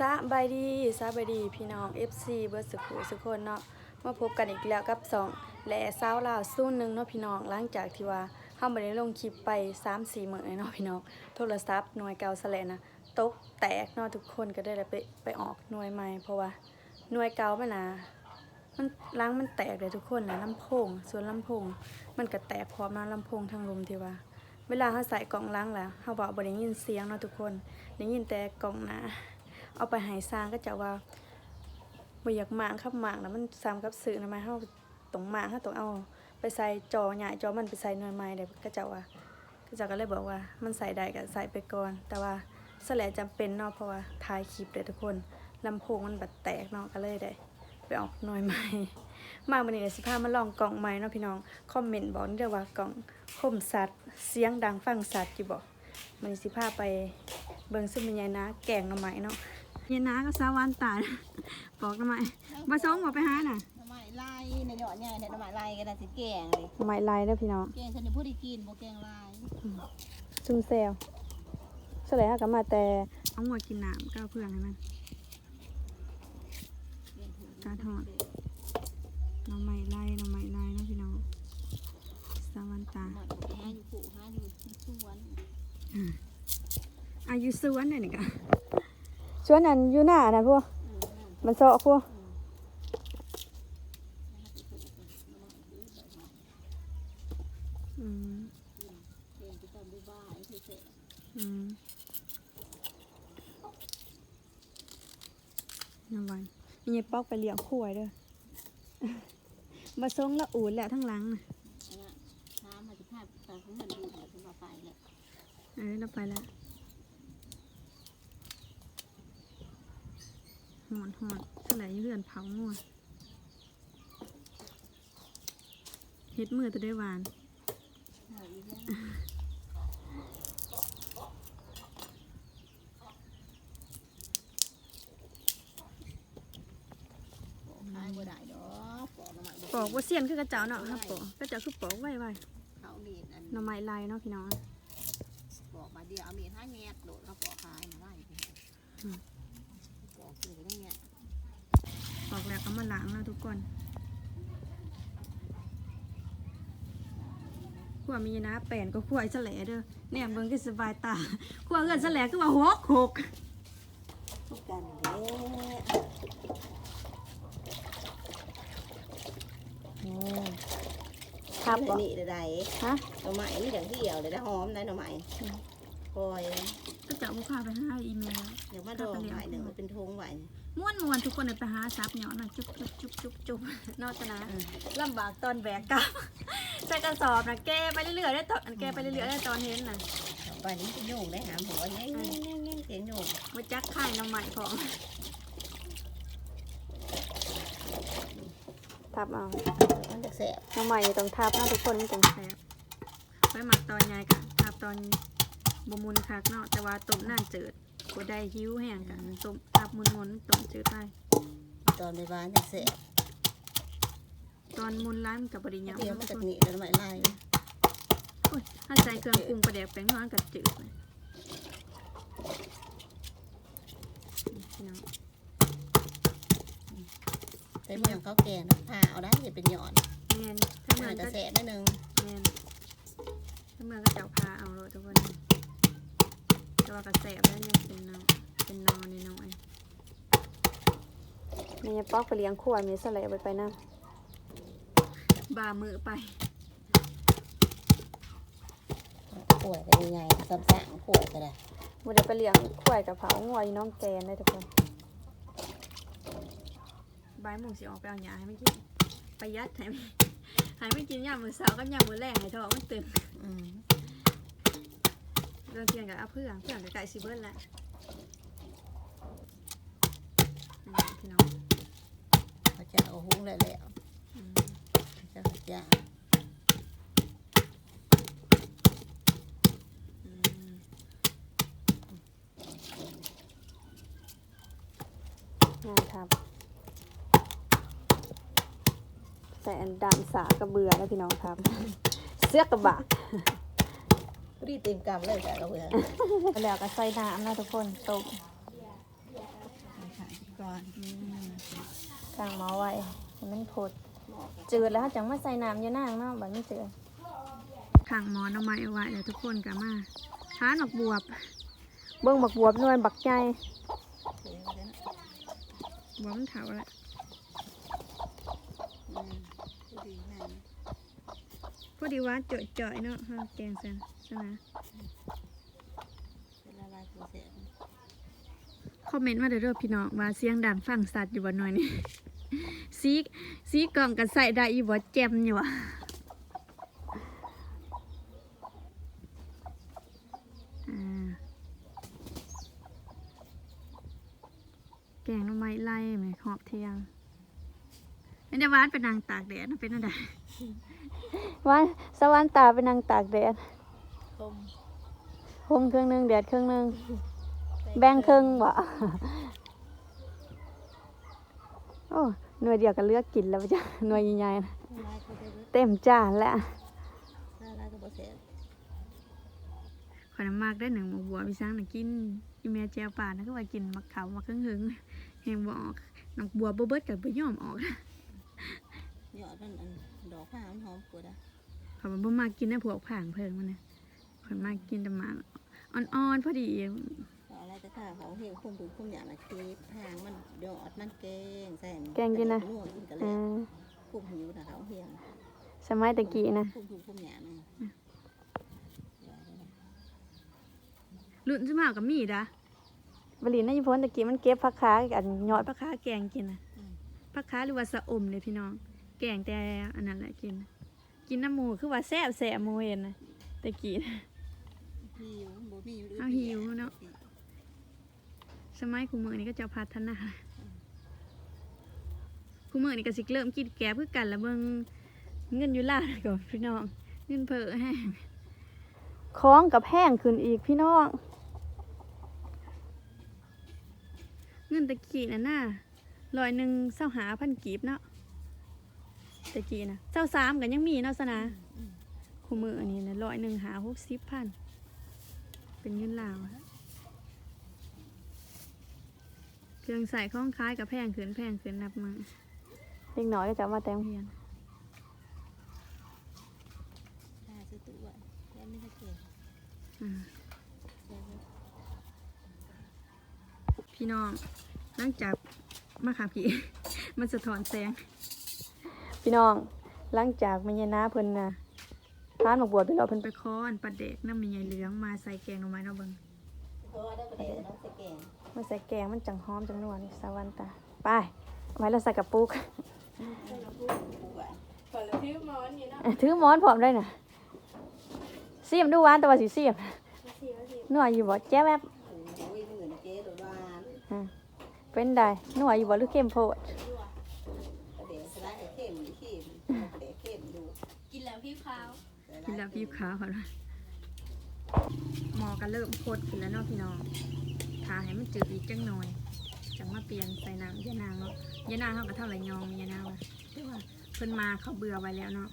สบายดีสบายดีพี่น้อง FC เบิร์ดสุขุสุคนเนาะมาพบกันอีกแล้วกับสองและสาวลาวสู้หนึ่งเนาะพี่น้องหลังจากที่ว่าเฮาบ่ได้ลงคลิปไป3-4มื้อเลยเนาะพี่น้องโทรศัพท์หน่วยเก่าซะแลนะตกแตกเนาะทุกคนก็ได้ไปไปออกหน่วยใหม่เพราะว่าหน่วยเก่ามันะมันล้างมันแตกเลยทุกคนนะลำโพงส่วนลำโพง มันก็แตกพร้อมนะลำโพงทางลมที่ว่า เวลาเฮาใส่กล่องล้างแล้วเฮาบอกบ่ได้ยินเสียงเนาะทุกคนได้ยินแต่กล่องหน้า เอาไปหายซางก็จะว่าบ่อยากหมางครับหมางแล้วมันซ้ำกับสื่อนะมาเฮาตรงหมางเฮาต้องเอาไปใส่จอใหญ่จอมันไปใส่หน่วยไม้เด้ก็จะว่าก็จะก็เลยบอกว่ามันใส่ได้ก็ใส่ไปก่อน แต่ว่าสแลจำเป็นเนาะเพราะว่าถ่ายคลิปเด้อทุกคนลำโพงมันบัดแตกเนาะก็เลยได้ไปออกหน่วยไม้มาวันนี้เดี๋ยวสิพามาลองกล่องไม้เนาะพี่น้องคอมเมนต์บอกนี่เด้อว่ากล่องคมสัตว์เสียงดังฟังสัตว์อยู่บ่มันสิพาไปเบิ่งซุ่งมยายนะแกงหน่อไม้เนาะ เย็นนะก็สาวันตายบอกทำไมมาส่งบอกไปหาน่ะหน่อไม้ลายในหยอดใหญ่ในหน่อไม้ลายก็ได้สิแกงเลยทำไมลายเด้อพี่น้องแกงฉันจะพูดได้กินบ่แกงลายซุ่มเซลสลายฮะกับมาแต่เอาหัวกินน้ำก็เอาเพื่อนให้มันการทอดหน้องไม้ลายหน้องไม้ลายเนาะพี่น้องสาวันตาหมดไปหาอยู่ปู่หาอยู่ในสวนอายุสวนนี่นี่กะ สวนนั้นอยู่หน้าน่ะพวกมันเซาะพวกอืมแกงที่ตอนบ่ายๆที่เสร็จอืมน้ำวันมีไอ้ป๊อกไปเลี้ยงควายเด้อมาทรงละอูดแหละทั้งหลังน่ะอันนั้นน้ำมาจะพาตาของมันดูแบบมาไปแหละเออเราไปแล้ว หอนหอนเท่าไหร่เลื่อนเผางัวเฮ็ดมือตัวได้หวานหาอีกแล้วขายบ่ได้ดอกปอกหน่อไม้ปอกว่าเสียนคือกระเจ้าเนาะครับปอกกระเจ้าคือปอกไว้ไว้เขามีดอันหน่อไม้ลายเนาะพี่น้องปอกมาเดียวเอามีดห้าแงดโดดเขาปอกขายมาไล่ ปอกคือได้เนี่ยปอกแล้วก็มาล้างเนาะทุกคนขัวมีนะแป่นก็ขัวไอ้แสลเด้อเนี่ยเบิ่งก็สบายตาขัวเอื้อนแสลคือว่าหกหกทุกกันเด้ครับบ่นี่ได้ฮะหน่อไม้นี่อย่างที่เดียวเลยได้หอมได้หน่อไม้คอย ก็จะเอาข้าไปให้อีเมลอย่างมาดองไม้หนึ่งมันเป็นทงไว้ม้วนม้วนทุกคนเลยไปหาซับเนาะน่ะจุ๊บจุ๊บจุ๊บจุ๊บจุ๊บนอกจากนะลำบากตอนแบกกลับใส่กระสอบนะแกไปเรื่อยๆได้ตอนแกไปเรื่อยๆได้ตอนเห็นน่ะไปนี้จะโยงได้หามหัวเงี้ยเงี้ยเงี้ยเงี้ยเสียงโยงมาจักไข่น้ำใหม่ของทับเอามันจะแสบน้ำใหม่ต้องทับนะทุกคนมันต้องแซ่บไปหมักตอนใหญ่กะทับตอน บมุนคักเนาะแต่ว่าต้มน่านจืดก็ได้หิวแห้งกันต้มทับมุนมุนๆต้มจืดไปตอนในบ้านจะแสบตอนมุนร้านกับบริยามเดี๋ยวมันทุจะกคนหนีหน่อไม้ลายโอ้ยถ้าใส่เครื่องปรุงประเดี๋ยวแป้งร้อนกับจืดเลยพี่น้องแต่เมืองเขาแก่นะผ่าเอาได้อย่าเป็นหย่อนแมนถ้ามัเมืองนจะก็แสบนิดนึงแมนถ้าเมืองก็เจ้าพาเอาเลยทุกคน แต่ว่ากระแสบแล้วยังเป็นนอเป็นนอนน้อยมีป๊อกไปเลี้ยงขวดมีสลับไปไปนะบามือไปขวดเป็นยังไงซ้ำสางขวดก็ได้มันจะไปเลี้ยงขวดกับเผางัวอยู่น้องแกนได้ทุกคนบายโมงสิออกไปเอาหยาให้มันกินประหยัดให้มันให้มันกินยามมื้อเช้ากับยามมื้อแรงให้ท้องมันตึงอืม เรื่องเทียงกับเอาเพื่อนเพื่อนกับไก่ซีเบิร์นแหละนี่พี่น้องเขาจะเอาหุ้งแล้วแล้วอืมจะจะอืมงานครับใส่อันดำสากระเบือแล้วพี่น้องครับ เสื้อกระบะรี ดเต็มกำเลยแต่เราเบื่อแล้วก็ใส่น้ำนะทุกคนต้มก่อนกลางหมอไว้ให้มันผดหมอกจืดแล้วจังมาใส่น้ำอยานางเนาะบัดมันจืดข้างหมอน้ำไม้ไว้แล้วทุกคนก็มาทานบักบวบ เบิ่งบักบวบหน่วยบักใหญ่เสียแล้วนะบวบมันเถาละ อืมดูดีงาม พ อดีว่าจ่อยๆเนาะฮะแกงแซนใช่ไหมเป็นละลายตัวเสียคอมเมนต์มาเด้อเด้อพี่น้องว่าเสียงดังฟังสัตว์อยู่บ่หน่อยนี่ซีซีกล่องกันใส่ได้อีบ่แจ่มอยู่อะอ่าแกงหน้ำไม้ไล่ไหมหอบเที่ยงไม่ได้วานเป็นนางตากแดดนะเป็นอะไร วานสวรรค์ตาเป็นนางตากแดดต้มห่มเครื่องหนึงแดดเครื่องหนึง แบ่งครึ่งบ่ โอ้ หน่วยเดียวก็เลือกกินแล้วจ้ะ หน่วยใหญ่ๆนะละลายตัวเสียเต็มจานแล้วละลายตัวเสียขอยน้ำมากได้หนึ่งหมกบัวพี่ช้างน่ะกินอีเมียแจวป่านะก็ว่ากินมักเขามักเครื่องหึงแหงบออกน้ำบัวบ่เบิดกับบ่ยอมออกหยอดมันอัน ดอกผ้ามันหอมกว่าดะขอยบ่มากกินนะพวกผางเพิงมันนะขอยมากกินแต่หมาอ่อนๆพอดีเอาอะไรจะข้าเขาเหี่ยวคุ้มบุญคุ้มอย่างนะคลิปทางมันหยอดมันแกงใส่แกงกินนะนัวกินกันเอแล้วอคุ้มหิวนะเขาเหี่ยงสมัยตะกี้นะคุ้มบุญคุ้มอย่างนะรุ่นสมากับมีดะบริณนายพลตะกี้มันเก็บผักขากันยอดผักขาแกงกินนะผักขาหรือว่าสะอมเลยพี่น้องแกงแต่อันนั้นแหละกิน กินน้ำหมูคือว่าแซ่บแซ่บหมูเห็นนะตะกี้นะหิวบ่มีอยู่เอาหิวเนาะ สมัยคูมือนี้ก็จะพัฒนาคูมือนี้ก็สิเริ่มกินแกบเพื่อกันแล้วเบิ่งเงินอยู่ล่าดก่อนพี่น้องเงินเพ้อแห้งคล้องกับแห้งขึ้นอีกพี่น้อง เงินตะกี้น่ะน่าร้อยหนึ่งเศร้าหาพันกีบเนาะ ตะกี้นะเศร้าสามกันยังมีเนาะสนะคูมืออันนี้นะร้อยหนึ่งหาหกสิบพันเป็นเงินลาวอะเครื่องใส่ข้องคล้ายกับแพงขืนแพงขืนนับมือเล็กน้อยก็จะมาแต่งเพียนถ้าซื้อตัวแล้วไม่ได้เก่งอ่าพี่น้องหลังจากมาขาพี่มันสะท้อนแสง พี่น้องหลังจากมันยนาเพิ่นนะทานหมกบัวไปแล้วเพิ่นไปค้อนปลาเด็กน้ำมันใหญ่เหลืองมาใส่แกงหน่อไม้เนาะเบิ่งเพราะว่าได้ประเดี๋ยวน้องสแกนมาใส่แกงมันจังหอมจังนวลสาวันตาไปเอาไว้เราใส่กระปุกผู้ว่าอะถือหมอนพร้อมได้น่ะเสียมดูหวานแต่ว่าสิเสียมนัวอยู่บ่แจ๊แวบโอ้ยเหมือนเจ๊หรือว่าอะเป็นได้นัวอยู่บ่หรือเข้มโพด ประเดี๋ยวสลายเข้มเข้มประเดี๋ยวเข้มดู กินแล้วพี่ขาว กินแล้วพี่ขาวเขาละหมอก็เริ่มโคตรขึ้นแล้วเนาะพี่น้องทาให้มันจืดอีกจังหน่อยจังมาเปลี่ยนใส่น้ำยานางเนาะยานางเขาก็เท่าไหร่ยองมียานางว่ะแต่ว่าเพิ่นมาเขาเบื่อไว้แล้วเนาะ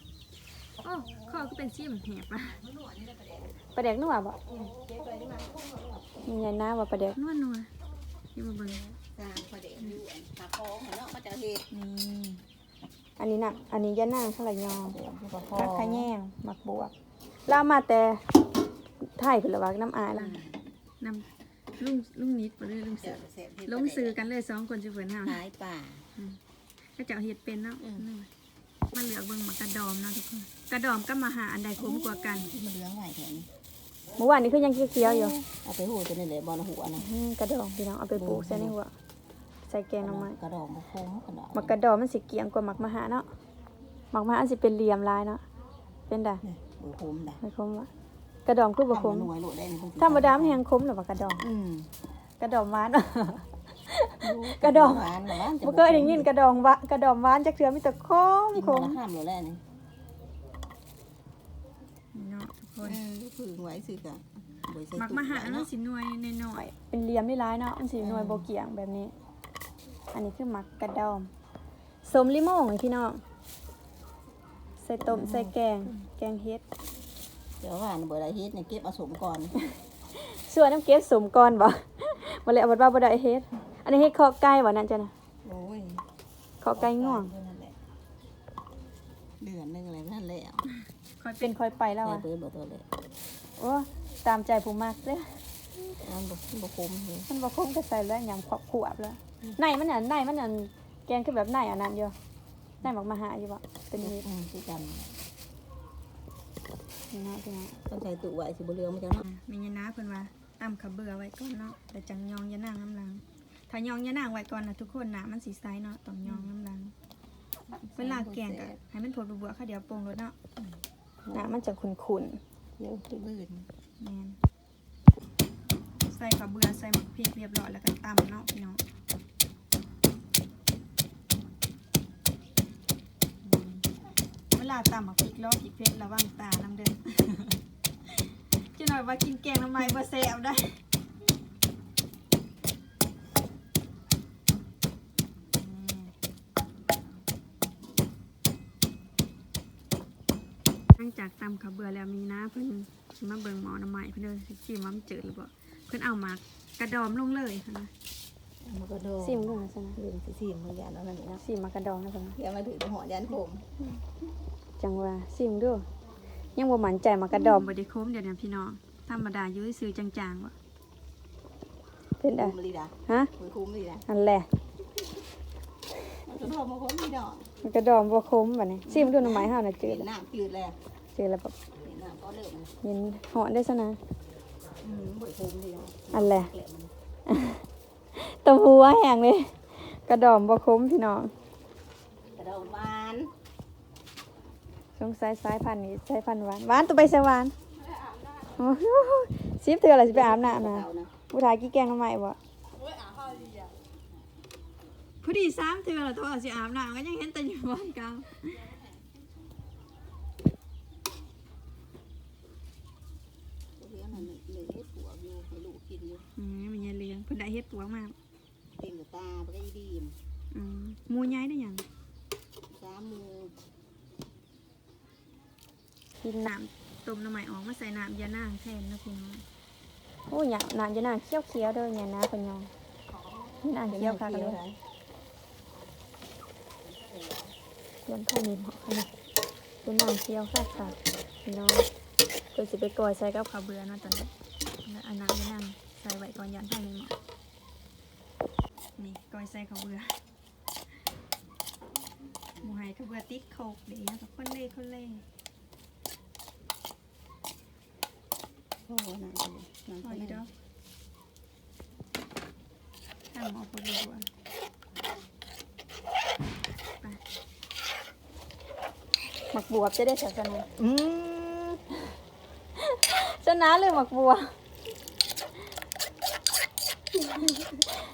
โอ้ข้อก็เป็นซีมแหบอะปลาแดกนัวบ่มียานาว่าปลาแดกนัวนัวนี่มาเบิ่งสร้างประเดี๋ยวอยู่ตาคองเนาะมาจากเห็ดนี่ อันนี้นะอันนี้ยานางเท่าไหร่ยองเดี๋ยวผู้ปกครผัอกขะแยงหมักบวกเรามาแต่ไทยเพิ่นละว่าน้ำอายล่ะน้ำลุงลุงนิดบ่เลยลุงเสือวเสร็จลงซื้อกันเลยสองคนสิเพิ่นเฮาหายป่าก็จะเอาเฮ็ดเป็นเนาะมันเหลือเบิ่งมากกระดอมเนาะทุกคนกระดอมกับมหาอันใดคุ้มกว่ากันมันเลี้ยงไว้แถวนี้เมื่อวานนี้คือยังเขียวอยู่เอาไปหูจะนี่เลยบอลหัวนะกระดองพี่น้องเอาไปปลูกใส่ในหัว ใส่แกงหน่อไม้กระดองบุคงกระดองหมักกระดอมมันสิเกียงกว่าหมักมหาเนาะหมักมหาอันสิเป็นเหลี่ยมลายเนาะเป็นได้บุคมได้ไม่คมวะกระดอมคือบ่คมหน่วยโหลดได้ในธรรมดามันแฮงคมหรือว่ากระดอมอืมกระดอมหวานกระดองหวานหวานบ่เคยได้ยินกระดองหวานกระดอมหวานจักเทื่อมีแต่คมกินคมามละข้ามโหลดแล้วนี่เนาะทุกคนคือไว้สิกะหมักมหาเนาะสิหน่วยน้อยๆเป็นเหลี่ยมนี่ร้ายเนาะมันสิหน่วยบ่เกี่ยงแบบนี้ อันนี้คือหมักกระดอมสมลิโม่งพี่น้องใส่ต้มใส่แกง แกงเฮ็ด เดี๋ยวว่าเบอร์ไรเฮ็ดเนี่ยเก็บเอาสมก่อนส่วนน้ำเก็บสมก่อนบ่บ่เลยเอาบัดว่าบ่ได้เฮ็ด อันนี้เฮ็ดคอไก่บ่นั่นจ้ะนะโอ้ยคอไก่ง่วงเท่านั้นแหละเดือนหนึงอะไรนั่นแหละคอยเป็นคอยไปแล้วแต่อะเปิดบ่ตัวเลยโอ้ตามใจผู้มักเด้ออันบ่บ่คุ้มเลยมันบ่คงก็ใส่แล้วยำขอบขวบแล้ว ในมันน่ะในมันน่ะแกงคือแบบในอันนั้นอยู่ในหมักมาหาอยู่บ่เป็นเฮ็ดอืมคือกันนี่เนาะพี่น้องต้องใส่ตู้ไว้สิบ่เหลืองมันจะเนาะมียานาเพิ่นว่าตำขะเบือไว้ก่อนเนาะแต่จังยองยานางน้ำลัง ถ้ายองยานางไว้ก่อนนะทุกคนนะมันสีใสเนาะต้องยองน้ำลังเวลาแกงก็ให้มันผดบัวๆค่ะเดี๋ยวปรุงรสเนาะนะมันจะขุ่นเดี๋ยวตื้นๆแม่นใส่ขะเบือใส่หมักพริกเรียบร้อยแล้วก็ตำเนาะพี่น้องอืมเว ลาตำหมักพริกรอบอีกเพชรระวังตาน้ำเด้อจะหน่อยว่ากินแกงน้ำไม้บ่แซ่บได้หลังจากตำข้าวเบื่อแล้วมีนะเพิ่นสิมาเบิ่งหมอน้ำใหม่เพิ่นเด้อสิชิมว่ามันจืดหรือบ่เพิ่นเอามากระดอมลงเลยค่ะนะมันก็โดนซิมดูนะซะนะลืมสิซิมมันยานเอานั่นนี่นะซิมมากระดอมนะเพิ่นนะเดี๋ยวมาถือหอยานผม จังว่าซิมดูยังบ่มั่นใจมากระดอมบ่ได้คมเดี๋ยวนี้พี่น้องธรรมดาอยู่ซื่อๆจางๆว่ะเป็นคุ้ได้มเลยดะฮะมือคุ้มเลยดะอันแหละมันจะโทรมาคุ้มนี่ดอกมันกระดอมบ่คมบัดนี้ซิมดูน้ำใหม่เฮาน่ะจืเปลี่ดยนน้ำจืดแล้วจืดแล้วแบบเปลี่ยนน้ำก็เร็วมันเย็นหอนได้ซะนะอืมบ่คุ้มเลยดะอันแหละแหละมันตะหัวแห้งเลย กระดอมบ่คมพี่น้องกระโดดหวาน สงสัยสายพันธุ์นี้สายพันธุ์หวานหวานตัวไปสวานโอ้โหสิบเถื่ออะไรสิไปอาบน้ำนะเอานะผู้ชายกี่แกงทำไมบ่พอดีสามเถื่อละตัวสิอาบน้ำก็ยังเห็นแต่อยู่บ้านเก่าเลี้ยงมันเหลือให้ผัวอยู่ให้ลูกกินอยู่อืมมันยังเลี้ยงเพิ่นได้เฮ็ดปัวมากเต็มกับตาไปก็ดีมอืมหมูย้ายได้หยังสามมือ กินน้ำต้มน้ำใหม่ออกมาใส่น้ำยานางแทนนะพี่น้องโอ้ยน้ำน้ำยานางเคี้ยวๆเด้อยานาเพิ่นยองน้ำเคี้ยวค่ะกันเลยเรียนข้าวมีเหมาะค่ะนี่เป็นน้ำเคี้ยวค่ะค่ะพี่น้องเพิ่นสิไปกอยใส่กับข้าวเบื่อเนาะตอนนี้แล้วเอาน้ำยานางใส่ไว้ก่อนยานไผ่มีเหมาะนี่กอยใส่ข้าวเบื่อหมูไห้ข้าวเบื่อติ๊กโคกเดี๋ยวนะคนเล่คนเล่ โอ้นานเลยนานพอไปดีแล้ดวอกทำหมอพอดีกว่าไปหมักบวบจะได้ศาสนาอืมชนะเลยหมักบัว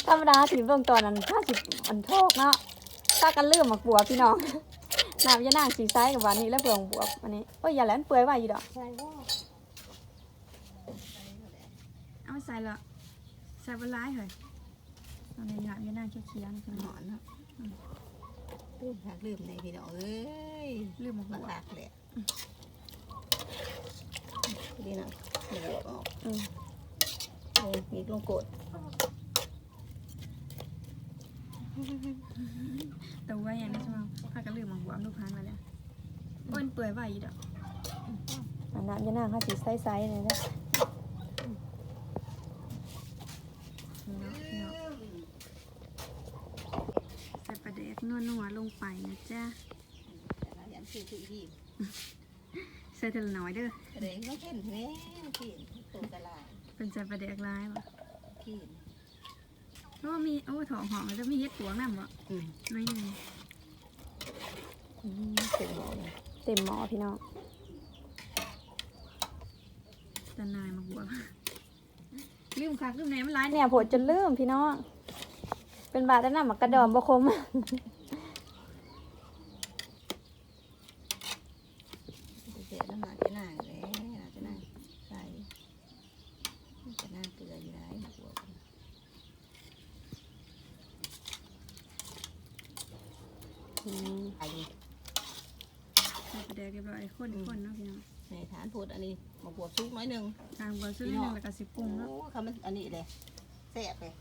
ธรรมดาถึงเบื้องตอนนั้นถ้าสิอันโทกเนาะถ้ากันเลื่อมหมักบัวพี่น้องน้ำยานางสีซ้ายกับหวานนี้แล้วเปลืองบวบอันนี้โอ้ยอย่าแหลนเปื่อยไว้อยู่ดอกใช่ว่าเอา ไปใส่ละใส่บนร้ายเลยตอนนี้น้ำยานางเขียวๆนี่พี่หน้อองนเนาะลืมหักลืมในพี่น้องเอ้ยลืมหมักมาบัวหักแหละดีนะหมูออกอืมเออมีลงกดแต่ว่าอย่างนี้ใช่ไหมพากันลืมหมักบัวลูกพันมาแล้วโอ้ยเปื่อยไว้อยู่ดอกอันน้ำยานางเขาสีใสๆเลยนะ เนาะเนาะใส่ปลาแดกนัวๆลงไปนะจ๊ะแต่ละอย่างคือคือที่ใส่เทละน้อยเด้อกระเด้งต้องเข็นแน่ที่ตัวตลาดเป็นใส่ปลาแดกลายบ่ที่เพราะว่ามีโอ้ถองหอมแล้วจะมีเฮ็ดปวงน้ำบ่อืมน้อยหนึงอืมเต็มหมดเลยเต็มหม้อพี่น้องจะนายมาบวก ลืมค่ะลืมไหนมันร้ายเนี่ยโผดจนลืมพี่น้อง เป็นบาดแล้วนะหมักกระดอมบะคม เสียน้ำหนักจะหนักเลยจะหนักใส่จะหนักเกลืออยู่ไหนบวก อืม ไอ้ ใส่ปลาแดกเรียบร้อยคนๆเนาะพี่น้อง ในฐานพูดอันนี้มาบวกซุกน้อย หนึ่งทางบอซื้อนิดนึงแล้วก็สิปรุงเนาะโอ้คำมันอันนี้เลยแซ่บเลย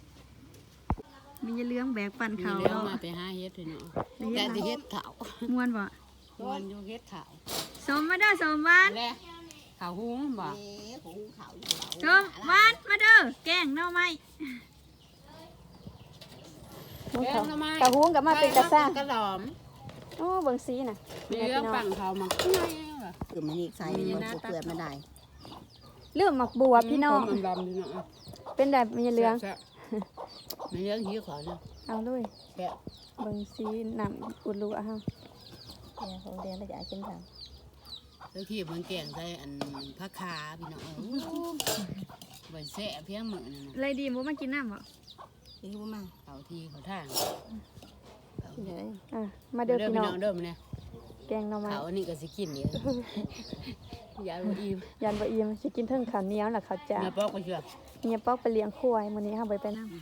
มีเรื่องแบกปั่นมีเขาเรื่องเนาะมาไปหาเฮ็ดเถอะเนาะได้แต่เฮ็ดที่เฮ็ดขาวม่วนบ่มันอยู่เฮ็ดขาวสมมาเด้อสมหวานแล้ขาวหุ้งบ่เอ๊ะหูเขาอยู่สมหวานมาเด้อแกงหน่อไม้แกงทำไมกะหุงกับมาเป็นกระซ่ากระหล่อมโอ้เบิ่งสีน่ะมีเรื่องปั่นเขามาข้างในว่ะคือมันอีกใส่มันบ่เปื่อยมาได้ เรื่องหมักบัวพี่น้อง มันดำดีเนาะเป็นแบบมีเหลืองแซ่บๆมีเรื่องหิวขาวเนาะเอาด้วยแซ่บเบิ่งสีน้ำอุดรูอะฮะเนี่ยของเรียนระยะกินทางแล้วที่มันแกงใส่อันผักขาพี่น้องเอ้ยบ่แซ่บเพียงมื้อนั่นน่ะไรดีบ่มากินน้ำบ่กินบ่มาเขาที่เขาทางกินเลยอะมาเด้อพี่น้องเด้อมื้อนี้แกงหน่อไม้เขาอันนี้ก็สิกินเดี๋ยวอ ย่าบ่อิ่มยันบ่อิ่มสิกินเทิงข้าวเหนียวล่ะข้าวจ้าเนื้อปอกก็เชื่อเมียปอกไปเลี้ยงควายมื้อนี้เฮาบ่ไปไปน้ำ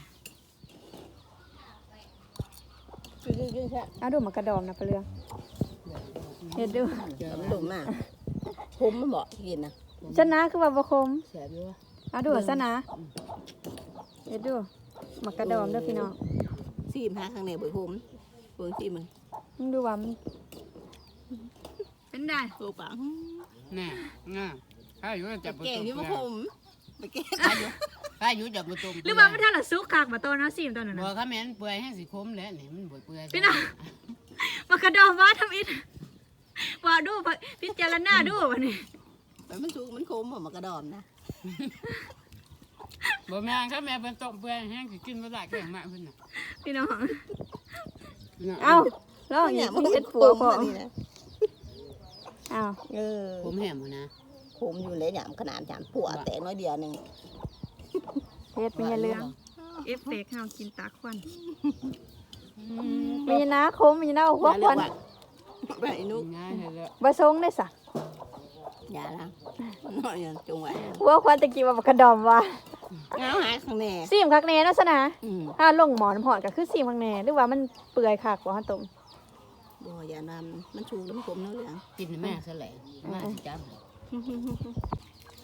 กินกินกินแค่เอาดูหมากกระดอมนะปลาเรืองเฮ็ดดูมันดุมากผมมันบอกกินนะชนะคือว่าบ่คมแซ่บอยู่วะเอาดูซะนะเฮ็ดดูหมากกระดอมเด้อพี่น้องซีมหาข้างในบ่ผมเบิ่งซีมมึงมึงดูว่ามันเป็นได้โอ้ปัง แน่ง่าถ้าอยู่จับประแกงตูที่บ่ผมไปแกงถ้าอยู่จับประตูหรือว่ามันท่าละสุกคักบ่โตเนาะซิมตอนนั้นบ่น่ะค่ะแม่นเปื่อยให้สิคมแล้วนี่มันบ่เปื่อยพี่น้องหมากกระดอมว่าทำอิดว่าดูพิจารณาดูบัดนี้แต่มันสุกมันคมบ่มากระดอมนะบ่แม่นค่ะแม่เป็นต้มเปื่อยแห้งสิกินบ่ได้แข็งมากเพิ่นน่ะพี่น้อง พี่น้องเอ้าลองอีกเฮ็ดปัวพอนี่นะเอ้าเออผมแหมบ่นะผมอยู่เลยหยามขนาดหยามปัวแต่น้อยเดียวหนึงเฮ็ดมีเรื่องเอฟเฟกต์เฮากินตาควันอืมมีนะคมมีนะหัวควันไปนุกง่ายเลยแล้วบ่ทรงได้ซะอย่าละน้อยอย่างจงไว้หัวควันตะกี้ว่าหมากกระดอมว่าเงาหายข้างในซิมคักแน่เนาะซะนะอืมถ้าลงหมอนำหอดก็คือซีมังแหน่หรือว่ามันเปื่อยคักบ่ฮะตม บ่อย่านำมันชูแล้วมันคมเนื้อเหลืองกินแม่ซะแหละมาสิจับ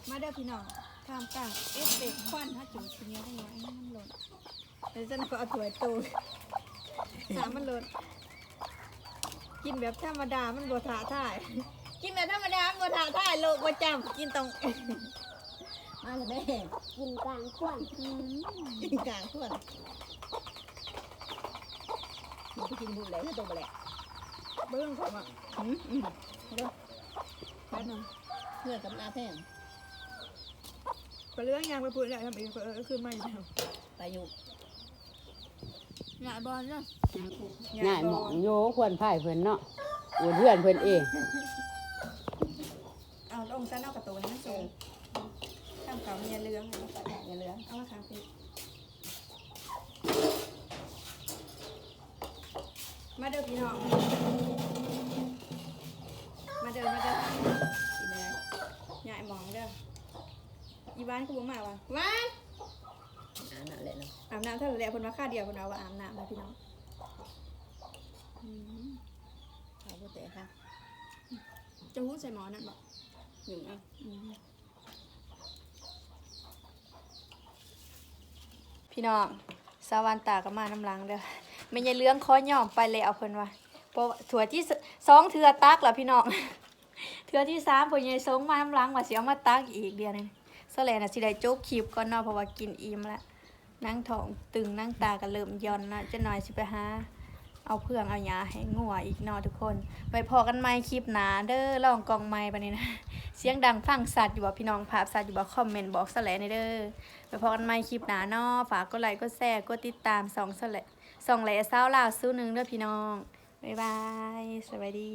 มาเด้อพี่น้องทำกลางเอฟเฟกต์ควันถ้าจุดทีนี้ได้น้อยมันหล่นเดี๋ยวฉันก็เอาถ้วยตูหามันหล่นกินแบบธรรมดามันบ่ท้าทายกินแบบธรรมดามันบ่ท้าทายโลกบ่จำกินตรงมาเลยแม่กินกลางขวนกินกลางขวนมันไปกินบุหรี่ที่ตรงไปแหละ เบิ่งเขาอะอืมอืมเด้อแป๊บนึงเพื่อนกับอาแพงไปเรื่องยางไปพูดแล้วทำเองก็เออขึ้นมาอยู่แล้วไปอยู่หน้าบอลเนาะง่ายหมองโยควรพายเพิ่นเนาะอวดเพื่อนเพิ่นเองเอาลงซะนอกกระตูนี่มันสูงทำเก่าเมียเลื้องเมียเลื้องเอามาทางพี่มาเด้อพี่น้องมา เด้อมาเด้อกินเลยใหญ่หมองเด้ออีบ้านกูบ่มาวะว้านอ่านอะไรเนาะอาบน้ำเท่าไหร่แล้วคนมาค่าเดียวคนเอาว่าอาบน้ำนะพี่น้องอืมเอาไปแต่ค่ะจะหู้ใส่หมอนั่นบอกหนึ่งอะพี่น้องสาวันตาก็มาน้ำหลังเด้อไม่ใช่เรื่องข้อย่อมไปเลยเอาเพิ่นว่า เพราะถั่วที่สองเถือตักแล้วพี่น้องเถือที่สามพิ่นยายสงมาน้ำหลังว่าสิเอามาตักอีกเดียวนึงสแลนะสิได้จบคลิปก่อนเนาะเพราะว่ากินอิ่มแล้วนั่งท้องตึงนั่งตาก็เริ่มย่อนนะจะหน่อยสิไปหาเอาเพื่องเอายาให้งัวอีกนาะทุกคนไปพอกันใหม่คลิปหนาเด้อลองกองไม้ปนนี้นะเสียงดังฟังสัตว์อยู่บ่พี่น้องภาพสัตว์อยู่บ่คอมเมนต์บอกสแลในเด้อไปพบกันใหม่คลิปหนานาะฝากกดไลค์กดแชร์กดติดตามสองสแลสองแหล่สาลาวสู้หนึ่งเด้อพี่น้อง บ๊ายบาย สวัสดี